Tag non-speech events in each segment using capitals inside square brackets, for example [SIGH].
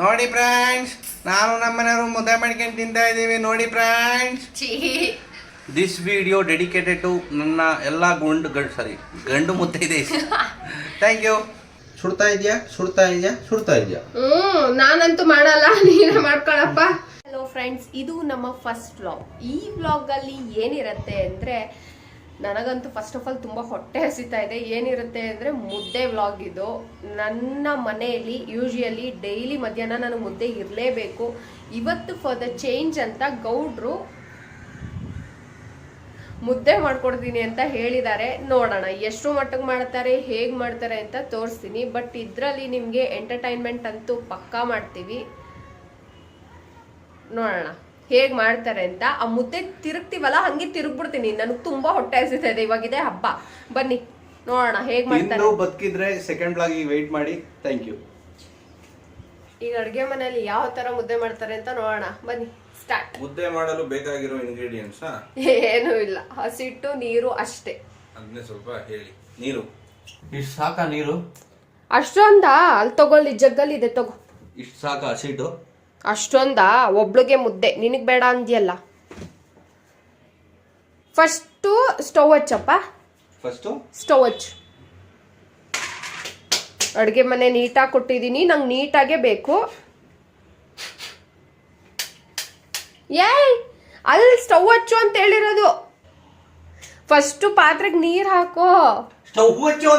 ನೋಡಿ ಫ್ರೆಂಡ್ಸ್ ನಾನು ನಮ್ಮ ಮನೆಯವರು ಮುದ್ದೆ ಮಾಡ್ಕೊಂಡು ತಿಂತಾ ಇದ್ದೀವಿ ನೋಡಿ friends this video dedicated to ನನ್ನ ಎಲ್ಲ ಗುಂಡು ಗಂಡು ಸಾರಿ ಗಂಡು ಮುದ್ದೆ ಇದೆ. ಥ್ಯಾಂಕ್ ಯು ಸುಡ್ತಾ ಇದೆಯಾ? ಸುಡ್ತಾ ಇದೆಯಾ? ಸುಡ್ತಾ ಇದೆಯಾ? ಹ್ಞೂ ನಾನಂತೂ ಮಾಡಲ್ಲ ನೀನೇ ಮಾಡ್ಕೊಳಪ್ಪ. ಹಲೋ ಫ್ರೆಂಡ್ಸ್ ಇದು ನಮ್ಮ ಫಸ್ಟ್ ವ್ಲಾಗ್ ಈ ವ್ಲಾಗ್ ಅಲ್ಲಿ ಏನಿರುತ್ತೆ ಅಂದ್ರೆ ನನಗಂತೂ ಫಸ್ಟ್ ಆಫ್ ಆಲ್ ತುಂಬ ಹೊಟ್ಟೆ ಹಸಿತಾ ಇದೆ. ಏನಿರುತ್ತೆ ಅಂದರೆ ಮುದ್ದೆ ವ್ಲಾಗ್ ಇದು. ನನ್ನ ಮನೆಯಲ್ಲಿ ಯೂಶುವಲಿ ಡೈಲಿ ಮಧ್ಯಾಹ್ನ ನನಗೆ ಮುದ್ದೆ ಇರಲೇಬೇಕು. ಇವತ್ತು ಫಾರ್ ದ ಚೇಂಜ್ ಅಂತ ಗೌಡ್ರು ಮುದ್ದೆ ಮಾಡ್ಕೊಡ್ತೀನಿ ಅಂತ ಹೇಳಿದ್ದಾರೆ. ನೋಡೋಣ, ಎಷ್ಟು ಮಟ್ಟಿಗೆ ಮಾಡ್ತಾರೆ, ಹೇಗೆ ಮಾಡ್ತಾರೆ ಅಂತ ತೋರಿಸ್ತೀನಿ. ಬಟ್ ಇದರಲ್ಲಿ ನಿಮಗೆ ಎಂಟರ್ಟೈನ್ಮೆಂಟ್ ಅಂತೂ ಪಕ್ಕಾ ಮಾಡ್ತೀವಿ. ನೋಡೋಣ. ಹೇಗೆ ಮಾಡ್ತಾರೆ ಅಂತ ಆ ಮುದ್ದೆ ತಿರುಗ್ತೀವಲ್ಲ ಹಂಗೆ ತಿರುಗ್ಬಿಡ್ತೀನಿ. ನನಗೆ ತುಂಬಾ ಹೊಟ್ಟೆ ಹಸಿತಾ ಇದೆ. ಇವಾಗಿದೆ ಹಬ್ಬ. ಬನ್ನಿ ನೋಡೋಣ ಹೇಗೆ ಮಾಡ್ತಾರೆ. ಬದುಕಿದ್ರೆ ಸೆಕೆಂಡ್ ಬ್ಲಾಗ್ ವೆಯ್ಟ್ ಮಾಡಿ. ಥ್ಯಾಂಕ್ ಯು ಈಗ ಅಡುಗೆ ಮನೆಯಲ್ಲಿ ಯಾವ ತರ ಮುದ್ದೆ ಮಾಡ್ತಾರೆ ಅಂತ ನೋಡೋಣ. ಬನ್ನಿ ಸ್ಟಾರ್ಟ್ ಮುದ್ದೆ ಮಾಡಲು ಬೇಕಾಗಿರೋ ಇಂಗ್ರೀಡಿಯೆಂಟ್ಸ್ ಏನೂ ಇಲ್ಲ. ಹಸಿಟ್ಟು ನೀರು ಅಷ್ಟೇ. ಅದನ್ನೇ ಸ್ವಲ್ಪ ಹೇಳಿ. ನೀರು. ಇಷ್ಟು ಸಾಕಾ ನೀರು? ಅಷ್ಟೊಂದ? ಅಲ್ಲಿ ತಗೊಳ್ಳಿ ಜಗ್ಗಲ್ಲಿ ಇದೆ ತಗೋ. ಇಷ್ಟು ಸಾಕಾ ಹಸಿಟ್ಟು? ಅಷ್ಟೊಂದ? ಒಬ್ಳಿಗೆ ಮುದ್ದೆ. ನಿನಗೆ ಬೇಡ ಅಂದ್ಯಲ್ಲ. ಫಸ್ಟು ಸ್ಟವ್ ಹಚ್ಚಪ್ಪ. ಫಸ್ಟು? ಸ್ಟವ್ ಹಚ್ಚು. ಅಡುಗೆ ಮನೆ ನೀಟಾಗಿ ಕೊಟ್ಟಿದ್ದೀನಿ ನಂಗೆ ನೀಟಾಗೇ ಬೇಕು. ಏಯ್! ಅಲ್ಲಿ ಸ್ಟವ್ ಹಚ್ಚು ಅಂತ ಹೇಳಿರೋದು. ಫಸ್ಟು ಪಾತ್ರೆಗೆ ನೀರು ಹಾಕೋ. ಸ್ಟವ್ ಹಚ್ಚು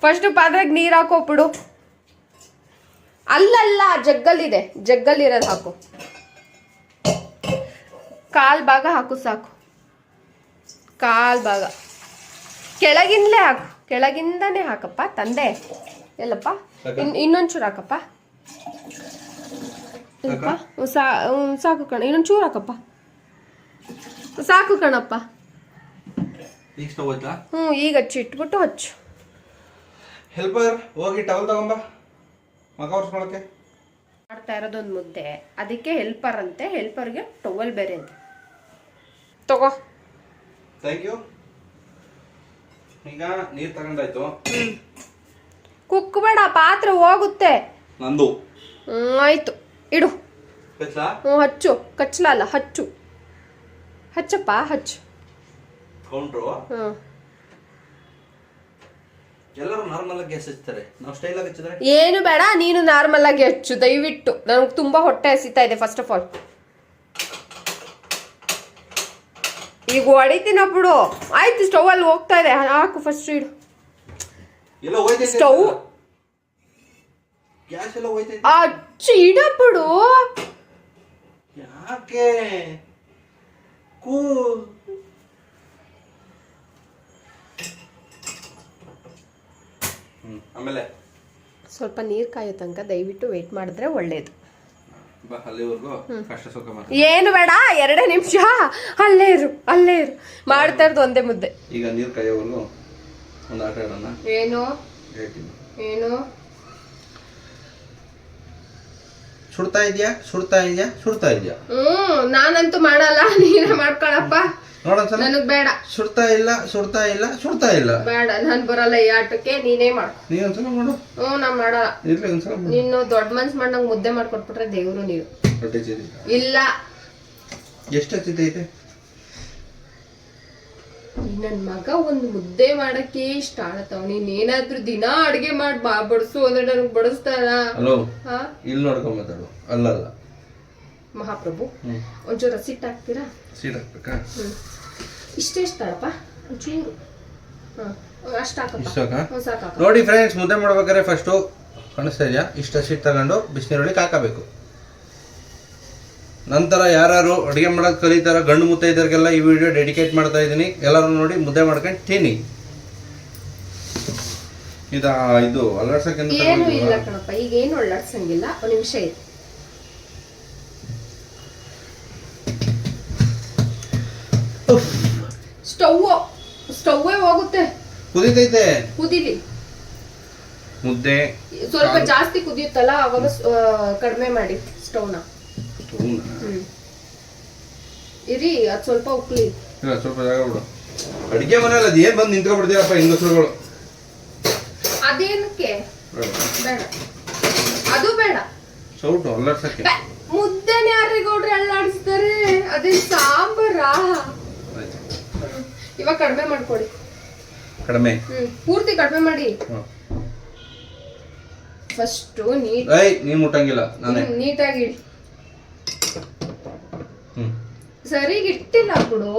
ಫಸ್ಟ್. ಪಾತ್ರೆಗೆ ನೀರು ಹಾಕೋ ಬಿಡು ಅಲ್ಲಲ್ಲ ಜಗ್ಗಲ್ಲಿದೆ. ಜಗ್ಗಲ್ಲಿರೋದು ಹಾಕು. ಕಾಲ್ ಭಾಗ ಹಾಕು ಸಾಕು. ಕಾಲ್ ಭಾಗ. ಕೆಳಗಿಂದಲೇ ಹಾಕು. ಕೆಳಗಿಂದನೇ ಹಾಕಪ್ಪ ತಂದೆ. ಎಲ್ಲಪ್ಪ? ಇನ್ ಇನ್ನೊಂಚೂರು ಹಾಕಪ್ಪ. ಸಾ ಸಾಕು ಕಣ. ಇನ್ನೊಂಚೂರು ಹಾಕಪ್ಪ. ಸಾಕು ಕಣಪ್ಪ. ಹ್ಞೂ ಈಗ ಹಚ್ಚಿ ಇಟ್ಬಿಟ್ಟು ಹಚ್ಚು. ಹೆಲ್ಪರ್ ಹೋಗಿ ಟವಲ್ ತಗೊಂಬ. ಮಗ ಒರ್ಸ್ಕೊಳಕ್ಕೆ? ಮಾಡ್ತಾ ಇರೋದೊಂದು ಮುದ್ದೆ. ಅದಕ್ಕೆ ಹೆಲ್ಪರ್ ಅಂತೆ. ಹೆಲ್ಪರ್ಗೆ ಟವಲ್ ಬೇರೆ ಅಂತೆ. ತಗೋ. ಥ್ಯಾಂಕ್ ಯು ಈಗ ನೀರು ತಗೊಂಡಾಯ್ತು. ಕುಕ್ಬೇಡ ಪಾತ್ರೆ ಹೋಗುತ್ತೆ. ನಂದು. ಹ್ಮ್, ಆಯ್ತು. ಇಡು. ಕಚ್ಚಾ? ಹ್ಞೂ ಹಚ್ಚು. ಕಚ್ಚಲಲ್ಲ ಹಚ್ಚು. ಹಚ್ಚಪ್ಪ ಹಚ್ಚು. ಕೌಂಟ್ರು ಹ್ಞೂ ಎಲ್ಲರೂ ನಾರ್ಮಲ್ ಆಗಿ ಗ್ಯಾಸ್ ಹಚ್ತಾರೆ ನಾವು ಸ್ಟೈಲ್ ಆಗಿ ಹಚ್ಚಿದ್ರೆ ಏನು ಬೇಡ ನೀನು ನಾರ್ಮಲ್ ಆಗಿ ಹಚ್ಚು ದಯವಿಟ್ಟು. ನನಗೆ ತುಂಬಾ ಹೊಟ್ಟೆ ಹಸಿತಾ ಇದೆ ಫಸ್ಟ್ ಆಫ್ ಆಲ್ ಈಗ ಹೊಡಿತೀನ ಬಿಡು. ಆಯ್ತು ಸ್ಟವ್ ಅಲ್ಲಿ ಹೋಗ್ತಾ ಇದೆ. ಹಾಕು ಫಸ್ಟ್ ಇಡು ಎಲ್ಲ ಹೋಯ್ತೈತೆ ಸ್ಟವ್ ಗ್ಯಾಸ್ ಎಲ್ಲ ಹೋಯ್ತೈತೆ ಅಚ್ಚು ಇಡ ಬಿಡು. ಯಾಕೆ? ಕೂಲ್ ಆಮೇಲೆ? ಸ್ವಲ್ಪ ನೀರು ಕಾಯೋ ತನಕ ದಯವಿಟ್ಟು ವೇಟ್ ಮಾಡಿದ್ರೆ ಒಳ್ಳೇದು. ಏನು ಬೇಡ ಎರಡೇ ನಿಮಿಷ. ಅಲ್ಲೇ ಇರು ಅಲ್ಲೇ ಇರು. ಮಾಡ್ತಾ ಇರೋದು ಒಂದೇ ಮುದ್ದೆ. ಈಗ ನೀರು ಕಾಯೋವರೆಗೂ ಒಂದು ಆಟ ಆಡೋಣ. ಏನು? ಏನು? ಸುಡ್ತಾ ಇದೆಯಾ? ಸುಡ್ತಾ ಇದೆಯಾ? ಸುಡ್ತಾ ಇದೆಯಾ? ಹ್ಞೂ ನಾನಂತೂ ಮಾಡಲ್ಲ. ನೀನೇ ಮಾಡ್ಕೊಳಪ್ಪ. ನನಗ್ ಬೇಡ. ಸುಡ್ತಾ ಇಲ್ಲ ಸುಡ್ತಾ ಇಲ್ಲ ಸುಡ್ತಾ ಇಲ್ಲ. ಬೇಡ ನಾನ್ ಬರಲ್ಲ ಈ ಆಟಕ್ಕೆ ನೀನೇ ಮಾಡು. ನೀ ಒಂದ್ಸಲ ಮಾಡು. ಹ್ಞೂ ನಾ ಮಾಡಲ್ಲ. ಇರ್ಲಿ ಒಂದ್ಸಲ ಮಾಡು. ನೀನು ದೊಡ್ಡ ಮನ್ಸ್ ಮಾಡಿ ನಂಗೆ ಮುದ್ದೆ ಮಾಡ್ಕೊಟ್ಬಿಟ್ರೆ ದೇವ್ರು ನೀವು ಚೀರಿ ಇಲ್ಲ. ಎಷ್ಟು ಹತ್ತಿತೈತೆ ನನ್ ಮಗ ಒಂದು ಮುದ್ದೆ ಮಾಡಕ್ಕೆ ಇಷ್ಟ ಆಡತ್ತವ ನೀನ್ ಏನಾದ್ರೂ ದಿನ ಅಡ್ಗೆ ಮಾಡಿ ಬಾ ಬಡಿಸು ಅಂದ್ರೆ ನನಗ್ ಬಡಿಸ್ತಾರ? ಹಲೋ ಹಾ? ಇಲ್ಲಿ ನೋಡ್ಕೊಂಡ್ ಮಾತಾಡು. ಅಲ್ಲಲ್ಲ. ಮಹಾಪ್ರಭು ಒಂಚೂರು ರಸಿಟ್ ಹಾಕ್ತೀರಾ? ಸೀಟ್ ಹಾಕ್ಬೇಕಾ? ಇಷ್ಟೇ ಇಷ್ಟಪ್ಪ ಚೂರು ಹಾ ಅಷ್ಟು ಹಾಕಪ್ಪ. ಇಷ್ಟು ಸಾಕಾ? ನೋಡಿ ಫ್ರೆಂಡ್ಸ್ ಮುದ್ದೆ ಮಾಡ್ಬೇಕಾದ್ರೆ ಫಸ್ಟು ಕಾಣಿಸ್ತಾ ಇದೆಯಾ? ಇಷ್ಟು ಸೀಟ್ ತಗೊಂಡು ಬಿಸಿನೀರೊಳಗೆ ಹಾಕಬೇಕು ನಂತರ ಯಾರು ಅಡುಗೆ ಮಾಡೋದು ಕಲಿತಾರ ಗಂಡು ಮುತ್ತೈದರಿಗೆಲ್ಲ ಈ ವಿಡಿಯೋ ಡೆಡಿಕೇಟ್ ಮಾಡ್ತಾ ಇದ್ದೀನಿ. ಎಲ್ಲರೂ ನೋಡಿ ಮುದ್ದೆ ಮಾಡ್ಕೊಂಡು ತಿನ್ನಿ. ಇದು ಇದು ಅಲ್ಲಾಡ್ಸಕ್ಕೆ ಏನು ಇಲ್ಲ ಕಣಪ್ಪ ಈಗ ಏನು ಅಲ್ಲಾಡ್ಸಂಗಿಲ್ಲ. ಒಂದು ನಿಮಿಷ ಇದೆ ಸ್ಟವ್ವೇ ಹೋಗುತ್ತೆ. ಕುದಿತೈತೆ. ಕುದಿಲಿ. ಮುದ್ದೆ ಸ್ವಲ್ಪ ಜಾಸ್ತಿ ಕುದಿಯುತ್ತಲ್ಲ ಅವಾಗ ಕಡಿಮೆ ಮಾಡಿ ಸ್ಟವ್ನ. ಇರಿ ಅದು ಸ್ವಲ್ಪ ಉಕ್ಲಿ. ಇಲ್ಲ ಸ್ವಲ್ಪ ಜಾಗ ಬಿಡು. ಅಡಿಗೆ ಮನೆಯಲ್ಲಿ ಅದು ಬಂದು ನಿಂತ್ಕೊಬಿಡ್ತೀರಪ್ಪ ಹೆಂಗಸರುಗಳು? ಅದೇನಕ್ಕೆ? ಬೇಡ. ಅದು ಬೇಡ. ಸೌಟು ಅಲ್ಲಾಡ್ಸಕ್ಕೆ ಮುದ್ದೆನೇ ಯಾರಿಗೆ ಗೌಡ್ರೆ ಅಲ್ಲಾಡಿಸ್ತಾರೆ? ಅದೇ ಸಾಂಬಾರಾ? ಇವಾಗ ಕಡಿಮೆ ಮಾಡ್ಕೊಡಿ. ಕಡಿಮೆ? ಹ್ಮ್ ಪೂರ್ತಿ ಕಡಿಮೆ ಮಾಡಿ. ಫಸ್ಟ್ ನೀಟ್ ಏಯ್ ನೀನ್ ಮುಟ್ಟಂಗಿಲ್ಲ ನಾನೇ. ನೀಟಾಗಿ ಇಡಿ. ಹ್ಮ್. ಸರಿಗ್ ಇಟ್ಟಿಲ್ಲ ಬಿಡು.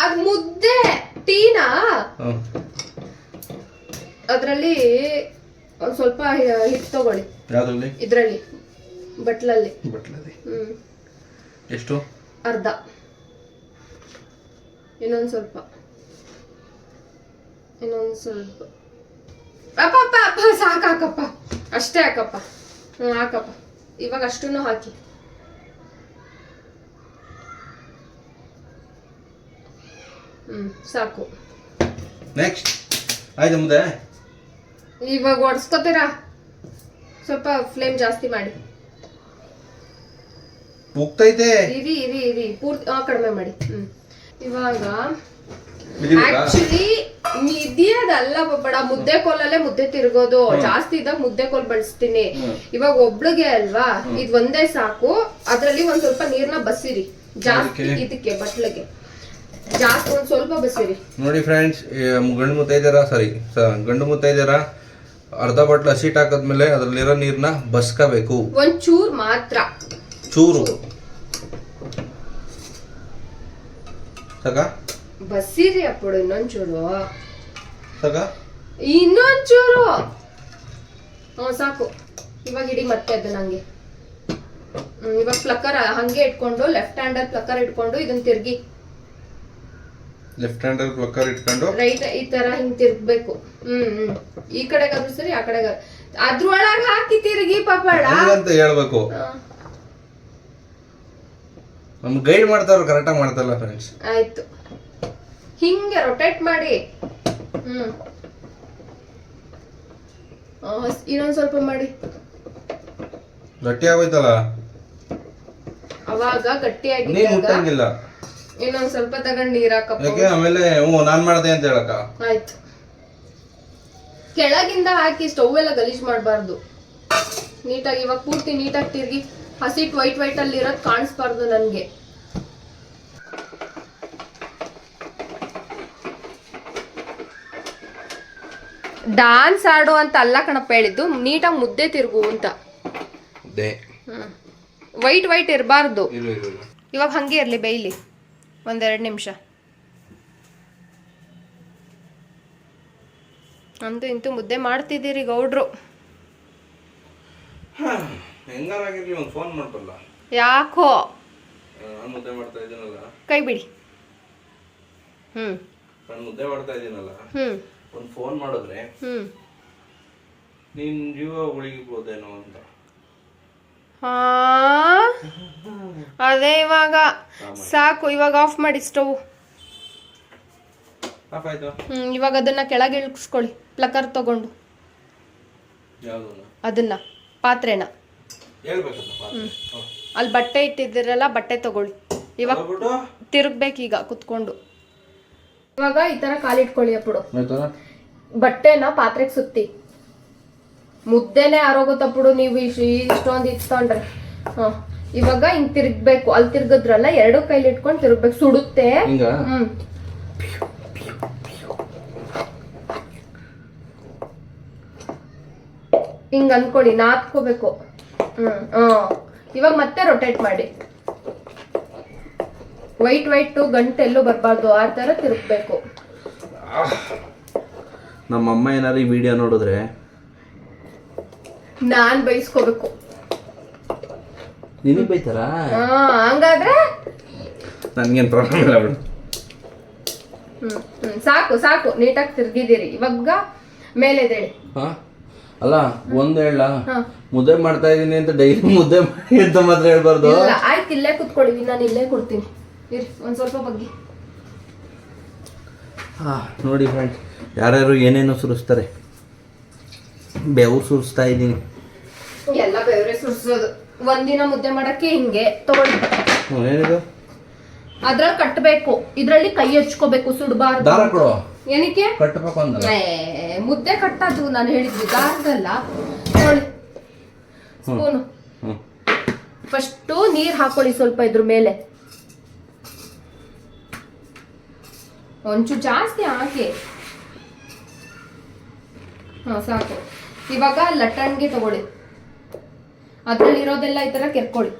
ಅದ್ ಮುದ್ದೆ ಟೀನಾ? ಅದ್ರಲ್ಲಿ ಒಂದ್ ಸ್ವಲ್ಪ ಹಿಟ್ ಹಿಟ್ಟು ತಗೊಳ್ಳಿ. ಯಾವ್ದ್ರಲ್ಲಿ? ಇದ್ರಲ್ಲಿ ಬಟ್ಲಲ್ಲಿ. ಬಟ್ಲಲ್ಲಿ. ಹ್ಮ್. ಎಷ್ಟು? ಅರ್ಧ. ಇನ್ನೊಂದು ಸ್ವಲ್ಪ. ಇನ್ನೊಂದು ಸ್ವಲ್ಪ. ಅಪ್ಪ ಅಪ್ಪ ಅಪ್ಪ ಸಾಕ್ ಹಾಕಪ್ಪ ಅಷ್ಟೇ ಹಾಕಪ್ಪ ಹ್ಮ್ ಹಾಕಪ್ಪ. ಇವಾಗ ಅಷ್ಟನ್ನು ಹಾಕಿ. ಹ್ಮ್ ಸಾಕು. ನೆಕ್ಸ್ಟ್ ಆಯ್ತು ಮುದ್ದೆ. ಇವಾಗ ಒಡ್ಸ್ಕೊತೀರಾ ಸ್ವಲ್ಪ ಫ್ಲೇಮ್ ಜಾಸ್ತಿ ಮಾಡಿ. ಉಗ್ತೈತೆ ಇರಿ ಇರಿ ಇರಿ. ಪೂರ್ತಿ ಆ, ಕಡಿಮೆ ಮಾಡಿ. ಹ್ಮ್. ಇವಾಗ ಆಕ್ಚುಲಿ ಇದೆಯದಲ್ಲ ಬಡ ಮುದ್ದೆ ಕೋಲಲ್ಲೇ ಮುದ್ದೆ ತಿರ್ಗೋದು. ಜಾಸ್ತಿ ಇದ್ದಾಗ ಮುದ್ದೆ ಕೋಲ್ ಬಳಸ್ತೀನಿ. ಇವಾಗ ಒಬ್ಳಿಗೆ ಅಲ್ವಾ ಇದ್ ಒಂದೇ ಸಾಕು. ಅದ್ರಲ್ಲಿ ಒಂದ್ ಸ್ವಲ್ಪ ನೀರ್ನ ಬಸಿರಿ ಜಾಸ್ತಿ ಇದಕ್ಕೆ ಬಟ್ಲಿಗೆ. ಜಾಸ್ತಿ ಒಂದ್ ಸ್ವಲ್ಪ ಬಸಿರಿ ನೋಡಿ ಫ್ರೆಂಡ್ಸ್ ಗಂಡು ಮುತ್ತೈದಾರ ಸಾರಿ ಗಂಡು ಮುತ್ತೈದಾರ ಅರ್ಧ ಬಟ್ಲು ಹಸಿಟ್ ಹಾಕದ್ಮೇಲೆ ಅದ್ರಲ್ಲಿರೋ ನೀರ್ನ ಬಸ್ಕಬೇಕು. ಒಂದ್ ಚೂರ್ ಮಾತ್ರ. ಚೂರು. ಸಕ ಬಸಿರಿ అప్పుడు ಇನ್ನೊಂದ್ ಚೂರು ಸಕ ಇನ್ನೊಂದ್ ಚೂರು ಹ್ಮ್ ಸಾಕು. ಇವಾಗ ಇಡೀ ಮತ್ತೆ ಅದು ನಂಗೆ. ಹ್ಮ್, ಇವಾಗ ಪ್ಲಕ್ಕರ್ ಹಂಗೆ ಇಟ್ಕೊಂಡು ಲೆಫ್ಟ್ ಹ್ಯಾಂಡ್ ಪ್ಲಕ್ಕರ್ ಇಟ್ಕೊಂಡು ಇದನ್ನ ತಿರ್ಗಿ. ಲೆಫ್ಟ್ ಹ್ಯಾಂಡ್ ಪ್ಲಕ್ಕರ್ ಇಟ್ಕೊಂಡು? ರೈಟ್ ಈ ತರ ಹಿಂಗ್ ತಿರ್ಗ್ಬೇಕು. ಹ್ಮ್ ಹ್ಮ್ ಈ ಕಡೆಗಾದ್ರು ಸರಿ ಆ ಕಡೆಗ ಅದ್ರೊಳಗ ಹಾಕಿ ತಿರ್ಗಿ ಪಾಪಡ. ಅಂತ ಹೇಳ್ಬೇಕು? ನಮ್ಗೆ ಗೈಡ್ ಮಾಡ್ತಾರ ಕರೆಕ್ಟಾಗಿ ಮಾಡ್ತಾರಲ್ಲ ಫ್ರೆಂಡ್ಸ್ ಆಯ್ತು. ಹಿಂಗೆ ರೊಟೇಟ್ ಮಾಡಿ. ಹ್ಮ್. ಇನ್ನೊಂದು ಸ್ವಲ್ಪ ಮಾಡಿ. ಗಟ್ಟಿ ಆಗೋಯ್ತಲ್ಲ? ಅವಾಗ ನೀನ್ ಗಟ್ಟಿಯಾಗಿದ್ದಾಗ ಮುಟ್ಟಂಗಿಲ್ಲ. ಇನ್ನೊಂದು ಸ್ವಲ್ಪ ತಗೊಂಡು ನೀರ್ ಹಾಕಪ್ಪ. ಯಾಕೆ? ಆಮೇಲೆ ಹ್ಞೂ ನಾನ್ ಮಾಡ್ದೆ ಅಂತ ಹೇಳಕ್ಕ. ಆಯ್ತು. ಕೆಳಗಿಂದ ಹಾಕಿ ಸ್ಟವ್ ಎಲ್ಲ ಗಲೀಜ್ ಮಾಡಬಾರ್ದು. ನೀಟಾಗಿ ಇವಾಗ ಪೂರ್ತಿ ನೀಟಾಗಿ ತಿರ್ಗಿ ಹಸಿಟ್ ವೈಟ್ ವೈಟ್ ಅಲ್ಲಿ ಇರೋದು ಕಾಣಿಸ್ಬಾರ್ದು ನನ್ಗೆ. ಡಾನ್ಸ್ ಆಡು ಅಂತ ಅಲ್ಲ ಕಣಪ್ಪ ಹೇಳಿದ್ದು ನೀಟಾಗಿ ಮುದ್ದೆ ತಿರುಗು ಅಂತ. ವೈಟ್ ವೈಟ್ ಇರಬಾರ್ದು. ಇವಾಗ ಹಂಗೆ ಇರಲಿ ಬೇಯ್ಲಿ. ಒಂದೆರಡು ನಿಮಿಷ. ಅಂತೂ ಇಂತೂ ಮುದ್ದೆ ಮಾಡ್ತಿದ್ದೀರಿ ಗೌಡ್ರು. ಯಾಕೋ? ಕೈ ಬಿಡಿ. ಹ್ಮ್. ಮುದ್ದೆ ಮಾಡ್ತಾ ಇದೀನಲ್ಲ ಹ್ಮ್. ಒಂದು ಫೋನ್ ಮಾಡಿದ್ರೆ ನಿನ್ ಜೀವ ಉಳಿಬೋದೇನೋ ಅಂತ. ಅದೇ ಇವಾಗ. ಸಾಕು ಇವಾಗ ಆಫ್ ಮಾಡಿ ಸ್ಟವ್ ಹ್ಮ್ ಇವಾಗ ಅದನ್ನ ಕೆಳಗೆ ಇಳಿಸ್ಕೊಳ್ಳಿ ಪ್ಲಕರ್ ತಗೊಂಡು. ಅದನ್ನ ಪಾತ್ರೆನ. ಅಲ್ಲಿ ಬಟ್ಟೆ ಇಟ್ಟಿದ್ದೀರಲ್ಲ ಬಟ್ಟೆ ತಗೊಳ್ಳಿ. ಇವಾಗ ತಿರುಗ್ಬೇಕು ತಿರುಗ್ಬೇಕೀಗ ಕುತ್ಕೊಂಡು. ಇವಾಗ ಈ ತರ ಕಾಲಿಟ್ಕೊಳ್ಳಿ ಅಪ್ಪಡು. ಆಯ್ತಾ ಬಟ್ಟೆನ ಪಾತ್ರೆಗೆ ಸುತ್ತಿ. ಮುದ್ದೆನೆ ಆರೋಗುತ್ತಪ್ಪಡು ನೀವು ಇಷ್ಟೊಂದು ಇಟ್ಕೊಂಡ್ರೆ. ಹಾ ಇವಾಗ ಹಿಂಗ್ ತಿರ್ಗ್ಬೇಕು. ಅಲ್ಲಿ ತಿರ್ಗದ್ರಲ್ಲ ಎರಡು ಕೈಲಿ ಇಟ್ಕೊಂಡು ತಿರ್ಗ್ಬೇಕು. ಸುಡುತ್ತೆ. ಹಿಂಗ? ಹ್ಮ್. ಹಿಂಗ್ ಅನ್ಕೊಳ್ಳಿ ನಾತ್ಕೋಬೇಕು ಹ್ಮ್ ಹ್ಮ್ ಇವಾಗ ಮತ್ತೆ ರೊಟೇಟ್ ಮಾಡಿ. ವೈಟ್ ವೈಟ್ ಗಂಟೆ ಎಲ್ಲೂ ಬರಬಾರ್ದು. ಆ ಥರ ತಿರುಗಬೇಕು. ನಮ್ಮ ಅಮ್ಮ ಏನಾದ್ರು ಈ ವಿಡಿಯೋ ನೋಡಿದ್ರೆ? ನಾನ್ ಬೈಸ್ಕೋಬೇಕು. ನಿನಗೆ ಬೈತಾರಾ? ಹಾ ಹಂಗಾದ್ರೆ? ನನಗೇನು ಪ್ರಾಬ್ಲಮ್ ಇಲ್ಲ ಬಿಡು. ಹ್ಮ್ ಹ್ಮ್ ಸಾಕು ಸಾಕು ನೀಟಾಗಿ ತಿರ್ಗಿದ್ದೀರಿ. ಇವಾಗ ಮೇಲೆದೇಳಿ ಹಾ? ಅಲ್ಲ ಒಂದ್ ಹೇಳ. ಹಾ. ಮುದ್ದೆ ಮಾಡ್ತಾ ಇದೀನಿ ಅಂತ ಡೈಲಿ ಮುದ್ದೆ ಮಾಡಿ ಅಂತ ಮಾತ್ರ ಹೇಳ್ಬಾರ್ದು. ಇಲ್ಲ ಆಯ್ತು ಇಲ್ಲೇ ಕುತ್ಕೊಳ್ಳಿ. ನಾನು ಇಲ್ಲೇ ಕೊಡ್ತೀನಿ. ಇರಿ ಒಂದ್ ಸ್ವಲ್ಪ ಬಗ್ಗಿ. ಹಾ ನೋಡಿ ಫ್ರೆಂಡ್ಸ್ ಯಾರ್ಯಾರು ಏನೇನೋ ಸುರಿಸ್ತಾರೆ? ಬೆವರು ಸುರಿಸ್ತಾ ಇದ್ದೀನಿ. ಎಲ್ಲ ಬೇವ್ರೆ ಸುರ್ಸೋದು. ಒಂದಿನ ಮುದ್ದೆ ಮಾಡಕ್ಕೆ ಹಿಂಗೆ ತಗೊಳ್ಳಿ. ಹ್ಞೂ ಏನಿದು? ಅದ್ರಲ್ಲಿ ಕಟ್ಟಬೇಕು ಇದ್ರಲ್ಲಿ ಕೈ ಹಚ್ಕೋಬೇಕು ಸುಡಬಾರ್ದು. ದಾರ ಕೊಡು. ಏನಕ್ಕೆ? ಕಟ್ಟಬೇಕು ಅಂದ್ರೆ ಏ, ಮುದ್ದೆ ಕಟ್ಟದು. ನಾನು ಹೇಳಿದ್ವಿ ದಾರದಲ್ಲ. ನೋಡಿ ಸ್ಪೂನು. ಹ್ಞೂ ಫಸ್ಟು ನೀರು ಹಾಕೊಳ್ಳಿ ಸ್ವಲ್ಪ ಇದ್ರ ಮೇಲೆ. ಒಂಚೂರು ಜಾಸ್ತಿ ಹಾಕಿ. ಹಾ ಸಾಕು. ಇವಾಗ ಲಟ್ಟಣ್ಗೆ ತಗೊಳ್ಳಿ. ಅದರಲ್ಲಿರೋದೆಲ್ಲ ಈ ಥರ ಕೆರ್ಕೊಳ್ಳಿ.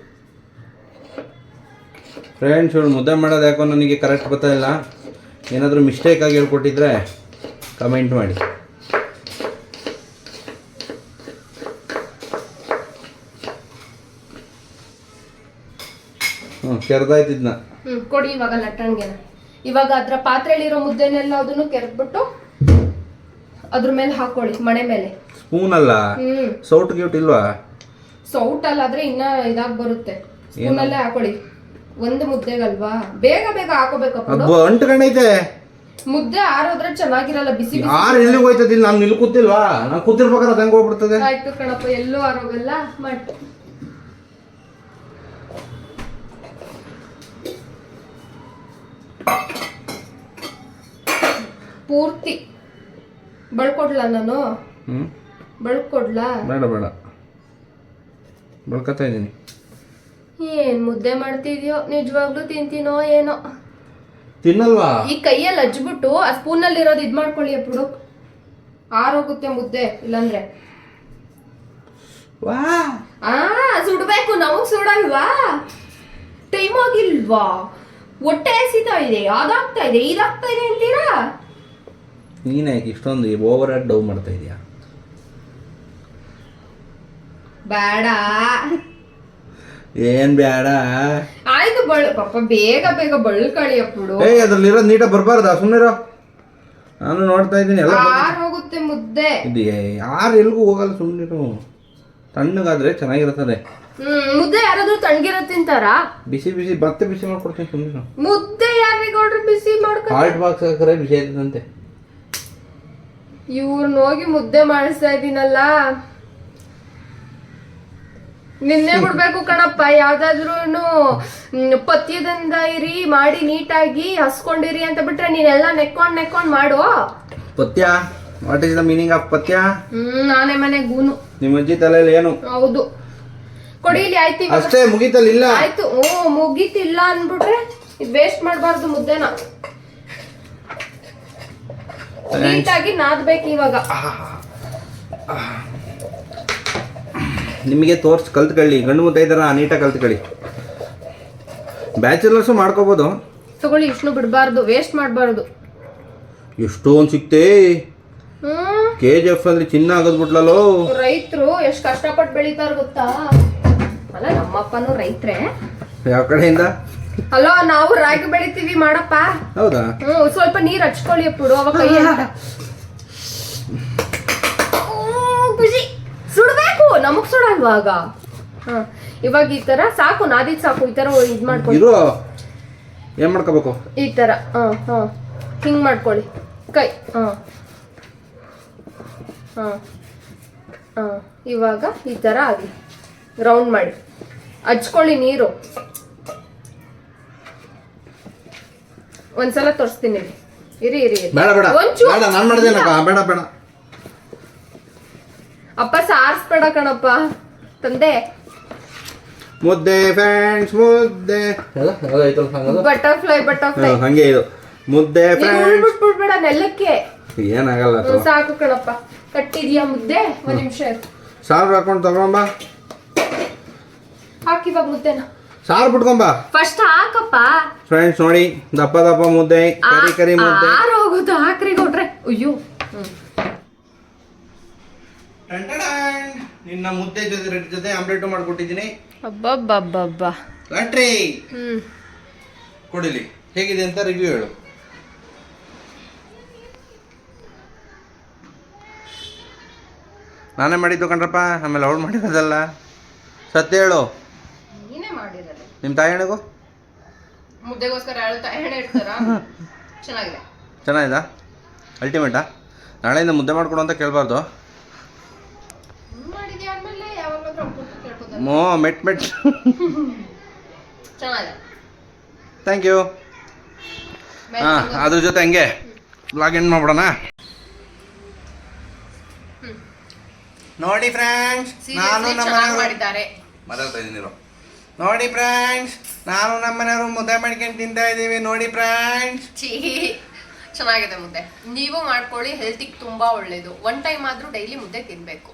ಫ್ರೆಂಡ್ಸ್ ಇವಳು ಮುದ್ದೆ ಮಾಡೋದು ಯಾಕೋ ನನಗೆ ಕರೆಕ್ಟ್ ಬರ್ತಾ ಇಲ್ಲ. ಏನಾದರೂ ಮಿಸ್ಟೇಕ್ ಆಗಿ ಹೇಳ್ಕೊಟ್ಟಿದ್ರೆ ಕಮೆಂಟ್ ಮಾಡಿ. ಹ್ಞೂ ಕೆರೆದಾಯ್ತಿದ್ನ ಕೊಡಿ ಇವಾಗ ಲಟ್ಟಣ್ಗೆನ ಇವಾಗ ಅದ್ರ ಪಾತ್ರೆಲಿರೋ ಮುದ್ದೆನೆಲ್ಲ ಅದನ್ನು ಕೆರೆದ್ಬಿಟ್ಟು ಅದ್ರ ಮೇಲೆ ಹಾಕೊಳ್ಳಿ ಮಣೆ ಮೇಲೆ. ಸ್ಪೂನ್ ಅಲ್ಲ? ಹ್ಮ್. ಸೌಟ್ ಗಿೌಟ್ ಇಲ್ವಾ? ಸೌಟ್ ಅಲ್ಲಾದ್ರೆ ಇನ್ನ ಇದಾಗ್ ಬರುತ್ತೆ. ಸ್ಪೂನಲ್ಲೇ ಹಾಕೊಳ್ಳಿ. ಒಂದು ಮುದ್ದೆಗಲ್ವಾ? ಬೇಗ ಬೇಗ ಹಾಕೋಬೇಕಪ್ಪ ಅದು ಅಂಟ್ಕೊಂಡೈತೆ ಮುದ್ದೆ ಆರೋದ್ರೆ ಚೆನ್ನಾಗಿರಲ್ಲ ಬಿಸಿ ಬಿಸಿ ಯಾರು ಎಲ್ಲಿಗೆ ಹೋಯ್ತದಿಲ್ಲ ನಾನು ಇಲ್ಲಿ ಕೂತಿಲ್ವಾ ನಾನು ಕೂತಿರ್ಬೇಕಾದ್ರೆ ಅದು ಹೆಂಗೆ ಹೋಗ್ಬಿಡ್ತದೆ. ಆಯ್ತು ಕಣಪ್ಪ ಎಲ್ಲೂ ಆರೋಗಲ್ಲ. ಮಾಡಿ ಪೂರ್ತಿ ಬಳ್ಕೊಡ್ಲಾ ನಾನು? ಬಳ್ಕೊಡ್ಲ ಬಳ್ಕೊಡ್ಲಾ? ಬೇಡ ಬೇಡ. ಬಳ್ಕೊತಾ ಇದ್ದೀನಿ. ಏನ್ ಮುದ್ದೆ ಮಾಡ್ತಿದ್ಯೋ? ನಿಜವಾಗ್ಲೂ ತಿಂತೀನೋ ಏನೋ? ತಿನ್ನಲ್ವಾ? ಈ ಕೈಯಲ್ಲಿ ಹಚ್ಬಿಟ್ಟು ಆ ಸ್ಪೂನಲ್ಲಿ ಇರೋದು ಇದ್ ಮಾಡ್ಕೊಳ್ಳಿ ಅಪ್ಪುಡು ಆರೋಗುತ್ತೆ ಮುದ್ದೆ ಇಲ್ಲಂದ್ರೆ. ವಾಹ್ ಆ ಸುಡ್ಬೇಕು ನಮಗ್ ಸುಡಲ್ವಾ? ಟೈಮ್ ಆಗಿಲ್ವಾ? ಹೊಟ್ಟೆ ಹಸಿತಾ ಇದೆ ಅದಾಗ್ತಾ ಇದೆ ಇದಾಗ್ತಾ ಇದೆ ಅಂತೀರಾ? ನೀನು ಯಾಕೆ ಇಷ್ಟೊಂದು ಓವರ್ ಆಗಿ ಡೌ ಮಾಡ್ತಾ ಇದೀಯಾ? ಬೇಡ. ಏನ್ ಬೇಡ? ಆಯ್ತು ಬಳ ಪಾಪ ಬೇಗ ಬೇಗ ಬಳ್ಕಳಿಯಪ್ಪಡು ಏ ಅದ್ರಲ್ಲಿರೋ ನೀಟ ಬರ್ಬಾರ್ದಾ? ಸುಮ್ಮನಿರೋ ನಾನು ನೋಡ್ತಾ ಇದ್ದೀನಿ ಎಲ್ಲ ಯಾರು ಹೋಗುತ್ತೆ ಮುದ್ದೆ? ಇದು ಯಾರು ಎಲ್ಗೂ ಹೋಗಲ್ಲ ಸುಮ್ಮನಿರು ತಣ್ಣಗಾದ್ರೆ ಚೆನ್ನಾಗಿರುತ್ತದೆ. ಮುದ್ದೆ ಯಾರಾದ್ರೂ ತಣ್ಣಗಿರೋ ತಿಂತಾರ? ಬಿಸಿ ಬಿಸಿ ಮತ್ತೆ ಬಿಸಿ ಮಾಡ್ಕೊಡ್ತೀನಿ ಸುಮ್ಮನಿರು ಮುದ್ದೆ ಯಾರಿಗೋಡ್ರಿ ಬಿಸಿ ಮಾಡ್ಕೊ ಹಾಲ್ಟ್ ಬಾಕ್ಸ್ ಹಾಕಿದ್ರೆ ಬಿಸಿ ಆಯ್ತದಂತೆ. ಇವ್ರನ್ನ ಹೋಗಿ ಮುದ್ದೆ ಮಾಡಿಸ್ತಾ ಇದ್ದೀನಲ್ಲ ನಿನ್ನೆ ಬಿಡ್ಬೇಕು ಕಣಪ್ಪ ಯಾವ್ದಾದ್ರು ಪಥ್ಯದಿಂದ ಇರಿ ಮಾಡಿ ನೀಟಾಗಿ ಹಸ್ಕೊಂಡಿರಿ ಅಂತ ಬಿಟ್ರೆ ನೀನೆಲ್ಲ ನೆಕ್ಕೊಂಡ್ ನೆಕ್ಕೊಂಡ್ ಮಾಡು. ಪಥ್ಯ? What is the meaning of ಪಥ್ಯ? Hmm ನಾನೇ ಮನೆ ಗೂನು. ನಿಮ್ಮ ಅಜ್ಜಿ ತಲೆಯಲ್ಲಿ ಏನು? ಹೌದು. ಕೊಡಿ ಇಲ್ಲಿ ಆಯ್ತು. ಅಷ್ಟೇ ಮುಗಿತಲ್ಲ ಇಲ್ಲ? ಆಯ್ತು ಹ್ಞೂ ಮುಗೀತಿಲ್ಲ ಅನ್ಬಿಟ್ರೆ ಇದು ವೇಸ್ಟ್ ಮಾಡಬಾರ್ದು ಮುದ್ದೆನ. ನೀಟಾಗಿ ನಾದ್ಬೇಕು ಇವಾಗ. ನಿಮಗೆ ತೋರ್ಸ್ ಕಲ್ತ್ಕೊಳ್ಳಿ. ಗಂಡು ಮುದ್ದೆ ಇದರ ನೀಟಾಗಿ ಕಲ್ತ್ಕೊಳ್ಳಿ. ಬ್ಯಾಚುಲರ್ಸು ಮಾಡ್ಕೋಬೋದು. ತಗೊಳ್ಳಿ ಇಷ್ಟು ಬಿಡಬಾರ್ದು ವೇಸ್ಟ್ ಮಾಡಬಾರ್ದು. ಎಷ್ಟೊಂದು ಸಿಕ್ತೇ. ಕೆ ಜಿ ಎಫ್ ಅಲ್ಲಿ ಚಿನ್ನ ಆಗದ್ಬಿಟ್ಲಲ್ಲೋ. ರೈತರು ಎಷ್ಟು ಕಷ್ಟಪಟ್ಟು ಬೆಳಿತಾರ ಗೊತ್ತಾ? ಅಲ್ಲ ನಮ್ಮಪ್ಪನೂ ರೈತರೇ. ಯಾವ ಕಡೆಯಿಂದ? ಹಲೋ ನಾವು ರಾಗಿ ಬೆಳಿತೀವಿ ಮಾಡಪ್ಪ. ಹೌದಾ? ಸ್ವಲ್ಪ ನೀರ್ ಹಚ್ಕೊಳ್ಳಿ ಅಪ್ಪುಡು ಅವಾಗ ಕೈ ಖುಷಿ. ಸುಡ್ಬೇಕು ನಮಗ್ ಸುಡಲ್ವಾಗ ಹ ಇವಾಗ ಈ ತರ ಸಾಕು ನಾದಿದ್ ಸಾಕು ಈ ತರ ಇದ್ ಮಾಡ್ಕೊಳ್ಳಿ. ಇದು ಏನ್ ಮಾಡ್ಕೋಬೇಕು? ಈ ತರ ಹ ಹ ಹಿಂಗ್ ಮಾಡ್ಕೊಳ್ಳಿ. ಕೈ ಹ ಹ ಇವಾಗ ಈ ತರ ಆಗಿ. ರೌಂಡ್ ಮಾಡಿ. ಹಚ್ಕೊಳ್ಳಿ ನೀರು. ಒಂದ್ಸಲ ತೋರಿಸ್ತೀನಿ. ಇರಿ. ಇರಿ. ಬೇಡ ಬೇಡ. ಒಂಚೂರು- ಬೇಡ ನಾನು ಮಾಡ್ದೇನಪ್ಪ ಬೇಡ ಬೇಡ. ಅಪ್ಪ ಸಾರ್ಸ್ಬೇಡ ಕಣಪ್ಪ. ತಂದೆ. ಮುದ್ದೆ ಫ್ರೆಂಡ್ಸ್ ಮುದ್ದೆ. ಅಲ್ಲ ಅದಾಯ್ತಲ್ಲ ಹಂಗದು ಬಟರ್ಫ್ಲೈ ಬಟರ್ಫ್ಲೈ ಹಂಗೆ ಇದು. ಮುದ್ದೆ ಫ್ರೆಂಡ್ಸ್ ನೆಲಕ್ಕೆ. ಏನಾಗಲ್ಲ ಹ್ಮ್, ಅಥವಾ ಸಾಕು ಕಣಪ್ಪ. ಕಟ್ಟಿದ್ಯಾ ಮುದ್ದೆ? ಒಂದ್ ನಿಮಿಷ ಸಾರು ಹಾಕೊಂಡು ತಗೊಂಬ. ಹಾಕಿವಾಗ ಮುದ್ದೆನ. ಸಾರು ಬಿಟ್ಕೊಂಬ. ಫಸ್ಟ್ ಹಾಕಪ್ಪ. ಫ್ರೆಂಡ್ಸ್ ನೋಡಿ ದಪ್ಪ ದಪ್ಪ ಮುದ್ದೆ ಕರಿ ಕರಿ ಮುದ್ದೆ. ಆರು ಹೋಗುತ್ತೆ ಹಾಕ್ರಿ ಕೊಟ್ರೆ ಅಯ್ಯೋ. ನಿನ್ನ ಮುದ್ದೆ ಜೊತೆ ರೆಡ್ ಜೊತೆ ಆಮ್ಲೆಟ್ ಮಾಡ್ಕೊಟ್ಟಿದ್ದೀನಿ. ಅಬ್ಬಬ್ಬಬ್ಬಬ್ಬ. ಲಾಟ್ರಿ ಹ್ಮ್. ಕೊಡಿಲಿ. ಹೇಗಿದೆ ಅಂತ ರಿವ್ಯೂ ಹೇಳು. ನಾನೇ ಮಾಡಿದ್ದು ಕಣ್ರಪ್ಪ ಆಮೇಲೆ ಅವಳು ಮಾಡಿರೋದಲ್ಲ. ಸತ್ಯ ಹೇಳು. ನಿಮ್ಮ ತಾಯಿ ಹೆಣಗು? ಮುದ್ದೆಗೋಸ್ಕರ ಇಡ್ತಾರ? [LAUGHS] ಚೆನ್ನಾಗಿದೆ. ಚೆನ್ನಾಗಿದಾ? ಅಲ್ಟಿಮೇಟಾ ನಾಳೆಯಿಂದ ಮುದ್ದೆ ಮಾಡಿಕೊಡು ಅಂತ ಕೇಳಬಾರ್ದು. ಮೋ ಮೆಟ್ ಮೆಟ್. ಥ್ಯಾಂಕ್ ಯು ಹಾಂ ಅದ್ರ ಜೊತೆ ಹಂಗೆ ಬ್ಲಾಗ್ ಎಂಡ್ ಮಾಡ್ಬಿಡೋಣ. ನೋಡಿ ಫ್ರೆಂಡ್ಸ್ ನಾನು ನಮ್ಮ ಮಾತಾಡ್ತಾ ಇದ್ದೀನಿ ನೋಡಿ ಫ್ರೆಂಡ್ಸ್ ನಾನು ನಮ್ಮನೆಯವರು ಮುದ್ದೆ ಮಾಡ್ಕೊಂಡು ತಿಂತಾ ಇದ್ದೀವಿ ನೋಡಿ ಫ್ರೆಂಡ್ಸ್ ಛೀ ಚೆನ್ನಾಗಿದೆ ಮುದ್ದೆ. ನೀವು ಮಾಡ್ಕೊಳ್ಳಿ ಹೆಲ್ತಿಗೆ ತುಂಬಾ ಒಳ್ಳೇದು. ಒನ್ ಟೈಮ್ ಆದ್ರೂ ಡೈಲಿ ಮುದ್ದೆ ತಿನ್ಬೇಕು.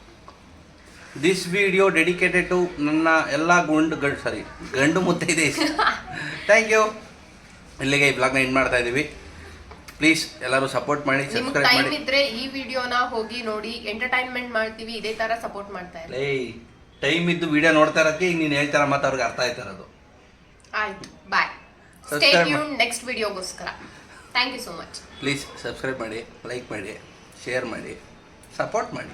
ದಿಸ್ ವಿಡಿಯೋ ಡೆಡಿಕೇಟೆಡ್ ಟು ನನ್ನ ಎಲ್ಲ ಗುಂಡು ಗಂಡು ಸಾರಿ ಗಂಡು ಮುದ್ದೆ ಇದೆ. [LAUGHS] ಥ್ಯಾಂಕ್ ಯು ಇಲ್ಲಿಗೆ ಈ ಬ್ಲಾಗ್ನ ಎಂಡ್ ಮಾಡ್ತಾ ಇದ್ದೀವಿ. ಪ್ಲೀಸ್ ಎಲ್ಲರೂ ಸಪೋರ್ಟ್ ಮಾಡಿ ನಿಮ್ಗೆ ಸಬ್ಸ್ಕ್ರೈಬ್ ಟೈಮ್ ಮಾಡಿ. ಇದ್ರೆ ಈ ವಿಡಿಯೋನ ಹೋಗಿ ನೋಡಿ ಎಂಟರ್ಟೈನ್ಮೆಂಟ್ ಮಾಡ್ತೀವಿ ಇದೇ ತರ ಸಪೋರ್ಟ್ ಮಾಡ್ತಾ ಇರಿ. ಏಯ್. ಟೈಮ್ ಇದ್ದು ವಿಡಿಯೋ ನೋಡ್ತಾ ಇರೋಕ್ಕೆ ಈಗ ನೀನು ಹೇಳ್ತಾರ ಮತ್ತೆ ಅವ್ರಿಗೆ ಅರ್ಥ ಆಯ್ತಾ ಇರೋದು. ಆಯ್ತು bye stay Subscribe tune next ವಿಡಿಯೋಗೋಸ್ಕರ thank you so much please subscribe ಮಾಡಿ ಲೈಕ್ ಮಾಡಿ ಶೇರ್ ಮಾಡಿ ಸಪೋರ್ಟ್ ಮಾಡಿ.